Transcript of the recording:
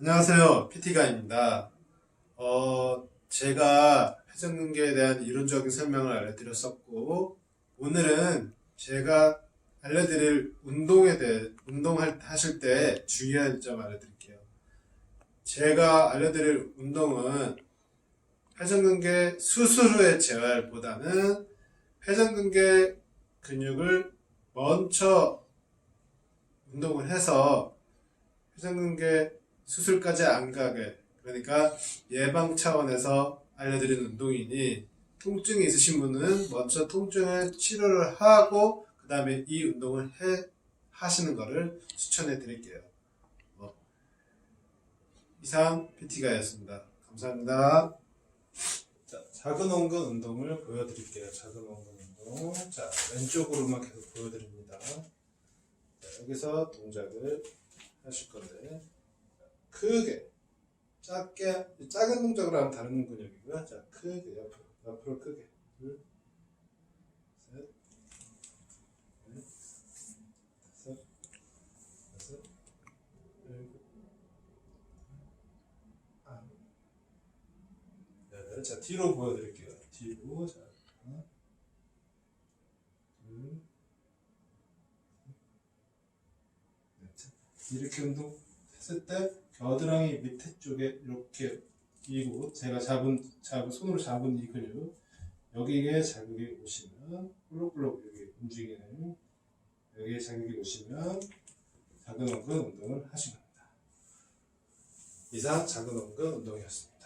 안녕하세요. PT가입니다. 어, 제가 회전근개에 대한 이론적인 설명을 알려드렸었고, 오늘은 제가 알려드릴 운동에 대해, 운동할, 하실 때 중요한 점 알려드릴게요. 제가 알려드릴 운동은 회전근개 수술 후의 재활보다는 회전근개 근육을 먼저 운동을 해서 회전근개 수술까지 안 가게 그러니까 예방 차원에서 알려드리는 운동이니 통증이 있으신 분은 먼저 통증을 치료를 하고 그 다음에 이 운동을 해 하시는 것을 추천해 드릴게요. 어. 이상 PT가였습니다. 감사합니다. 자, 작은 원근 운동을 보여드릴게요. 작은 원근 운동. 자, 왼쪽으로만 계속 보여드립니다. 자, 여기서 동작을 하실 건데, 크게, 작게, 작은 동작으로 하면 다른 근육이고요. 자, 크게, 옆으로, 옆으로 크게. 자, 뒤로 보여드릴게요. 뒤로, 자, 하나, 둘, 넷, 자, 이렇게 운동 했을 때 겨드랑이 밑에 쪽에 이렇게 이고 제가 잡은 잡은 손으로 잡은 이 근육 여기에 자극이 오시면 볼록볼록 여기 움직이는 여기에 자극이 오시면 작은 원근 운동을 하시면 됩니다. 이상 작은 원근 운동이었습니다.